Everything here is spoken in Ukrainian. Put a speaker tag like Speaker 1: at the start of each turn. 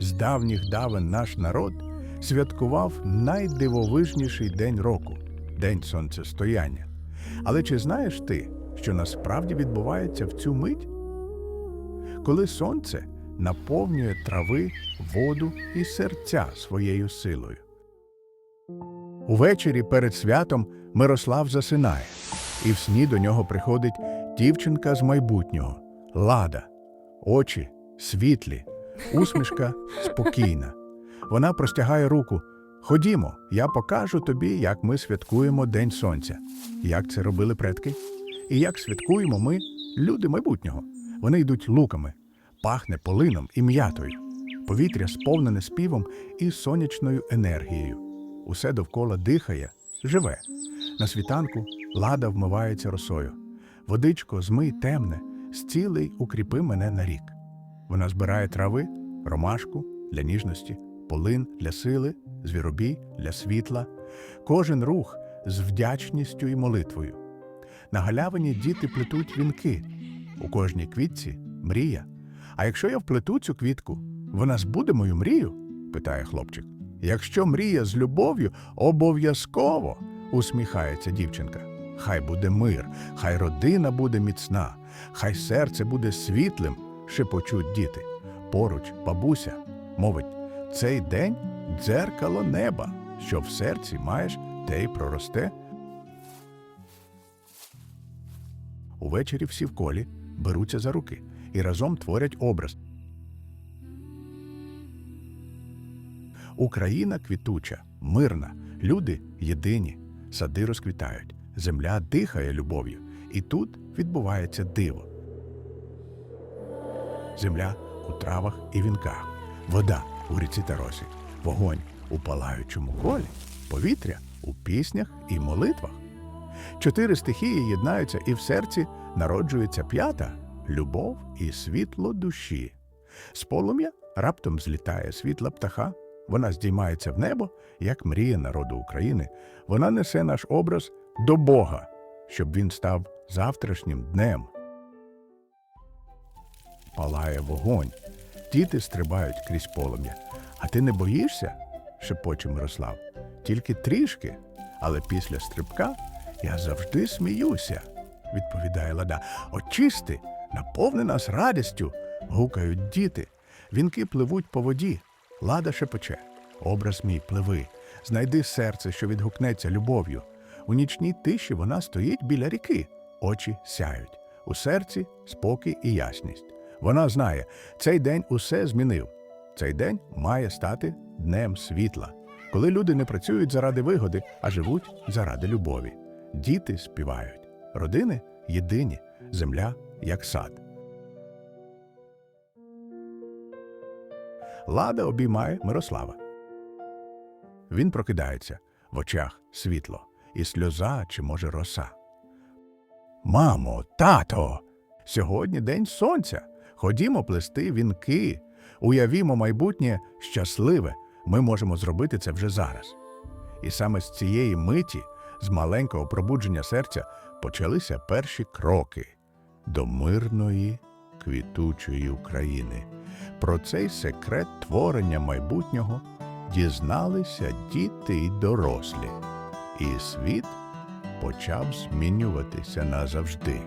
Speaker 1: З давніх давен наш народ святкував найдивовижніший день року день сонцестояння. Але чи знаєш ти, що насправді відбувається в цю мить? Коли сонце наповнює трави, воду і серця своєю силою. Увечері перед святом Мирослав засинає, і в сні до нього приходить дівчинка з майбутнього Лада, очі світлі, усмішка спокійна. Вона простягає руку. Ходімо, я покажу тобі, як ми святкуємо День Сонця, як це робили предки, і як святкуємо ми, люди майбутнього. Вони йдуть луками, пахне полином і м'ятою. Повітря сповнене співом і сонячною енергією. Усе довкола дихає, живе. На світанку лада вмивається росою. Водичко, змий темне, зцілий укріпи мене на рік. Вона збирає трави, ромашку для ніжності, полин для сили, звіробій для світла, кожен рух з вдячністю і молитвою. На галявині діти плетуть вінки. У кожній квітці мрія. А якщо я вплету цю квітку, вона збуде мою мрію? питає хлопчик. Якщо мрія з любов'ю, обов'язково, усміхається дівчинка. Хай буде мир, хай родина буде міцна, хай серце буде світлим, шепочуть діти. Поруч бабуся мовить, цей день дзеркало неба, що в серці маєш, те й проросте. Увечері всі в колі беруться за руки і разом творять образ. Україна квітуча, мирна, люди єдині, сади розквітають, земля дихає любов'ю, і тут відбувається диво. Земля у травах і вінках, вода у ріці та росі, вогонь у палаючому колі, повітря у піснях і молитвах. Чотири стихії єднаються, і в серці народжується п'ята любов і світло душі. З полум'я раптом злітає світла птаха. Вона здіймається в небо, як мрія народу України. Вона несе наш образ до Бога, щоб він став завтрашнім днем. Палає вогонь, діти стрибають крізь полум'я. А ти не боїшся? шепоче Мирослав. Тільки трішки, але після стрибка я завжди сміюся, відповідає лада. Очисти, наповни нас радістю, гукають діти. Вінки пливуть по воді. Лада шепоче. Образ мій пливи. Знайди серце, що відгукнеться любов'ю. У нічній тиші вона стоїть біля ріки. Очі сяють. У серці спокій і ясність. Вона знає, цей день усе змінив. Цей день має стати днем світла, коли люди не працюють заради вигоди, а живуть заради любові. Діти співають, родини єдині, земля як сад. Лада обіймає Мирослава. Він прокидається в очах світло, і сльоза чи, може, роса. Мамо, тато, сьогодні день сонця. Ходімо плести вінки. Уявімо майбутнє щасливе. Ми можемо зробити це вже зараз. І саме з цієї миті, з маленького пробудження серця, почалися перші кроки до мирної квітучої України. Про цей секрет творення майбутнього дізналися діти й дорослі, і світ почав змінюватися назавжди.